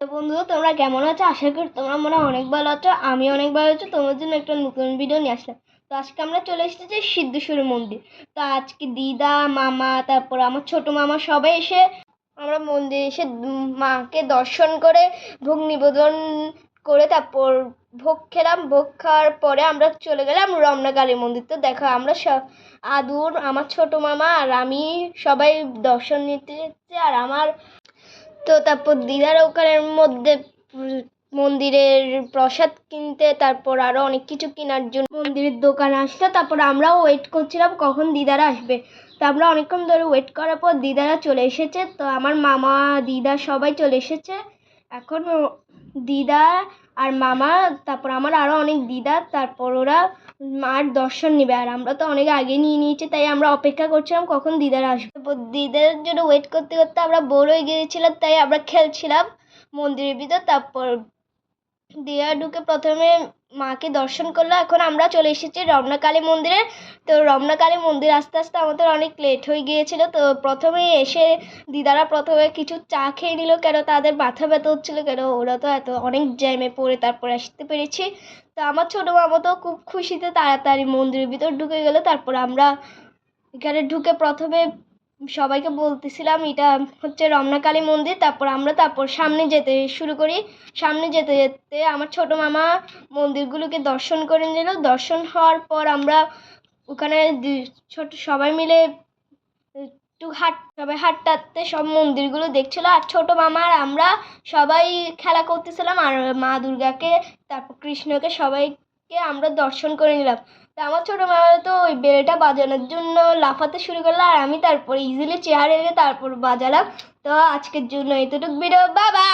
তো বন্ধুরা তোমরা কেমন আছো? আশা করি তোমরা মনে অনেক ভালো আছো আমি অনেক ভালো আছো তোমার জন্য একটা নতুন ভিডিও নিয়ে আসলাম। তো আজকে আমরা চলে এসেছি সিদ্ধেশ্বরী মন্দির। তো আজকে দিদা, মামা, তারপর আমার ছোট মামা সবাই এসে আমরা মন্দিরে এসে মাকে দর্শন করে, ভোগ নিবেদন করে, তারপর ভোগ খেলাম। ভোগ খাওয়ার পরে আমরা চলে গেলাম রমনাকালী মন্দির। তো দেখো, আমরা আদুর আমার ছোট মামা আর আমি সবাই দর্শন নিতে আর আমার তো তারপর দিদার ওখানের মধ্যে মন্দিরের প্রসাদ কিনতে, তারপর আরও অনেক কিছু কেনার জন্য মন্দিরের দোকান আসলো। তারপর আমরাও ওয়েট করছিলাম কখন দিদারা আসবে। তো আমরা অনেকক্ষণ ধরে ওয়েট করার পর দিদারা চলে এসেছে। তো আমার মামা, দিদা সবাই চলে এসেছে। এখন দিদা আর মামা, তারপর আমার আরও অনেক দিদা, তারপর ওরা মার দর্শন নেবে, আর আমরা তো অনেক আগে নিয়ে নিয়েছি, তাই আমরা অপেক্ষা করছিলাম কখন দিদার আসবে। দিদার জন্য ওয়েট করতে করতে আমরা বোর হয়ে গিয়েছিলাম, তাই আমরা খেলছিলাম মন্দিরের ভিতর, তারপর দিয়া ঢুকে প্রথমে মাকে দর্শন করল। এখন আমরা চলে এসেছি রমনাকালী মন্দিরে। তো রমনাকালী মন্দির আস্তে আস্তে আমাদের অনেক লেট হয়ে গিয়েছিল। তো প্রথমে এসে দিদারা প্রথমে কিছু চা খেয়ে নিল। কেন তাদের মাথা ব্যথা হচ্ছিল কেন? ওরা তো এত অনেক জ্যামে পড়ে, তারপর আসতে পেরেছি। তো আমার ছোটো মামা তো খুব খুশিতে তাড়াতাড়ি মন্দিরের ভিতর ঢুকে গেলো। তারপর আমরা এখানে ঢুকে প্রথমে সবাইকে বলতেছিলাম, এটা হচ্ছে রমনাকালী মন্দির, তারপর আমরা তারপর সামনে যেতে শুরু করি। সামনে যেতে যেতে আমার ছোটো মামা মন্দিরগুলোকে দর্শন করে নিল। দর্শন হওয়ার পর আমরা ওখানে ছোট সবাই মিলে একটু হাট, সবাই হাঁটতে সব মন্দিরগুলো দেখছিল। আর ছোটো মামা আর আমরা সবাই খেলা করতেছিলাম। আর মা দুর্গাকে, তারপর কৃষ্ণকে সবাইকে আমরা দর্শন করে নিলাম। তা আমার ছোটো মামা তো ওই বেলটা বাজানোর জন্য লাফাতে শুরু করল আর আমি তারপর ইজিলি চেয়ারে এনে তারপর বাজালাম। তো আজকের জন্য এতটুকু ভিডিও বাবা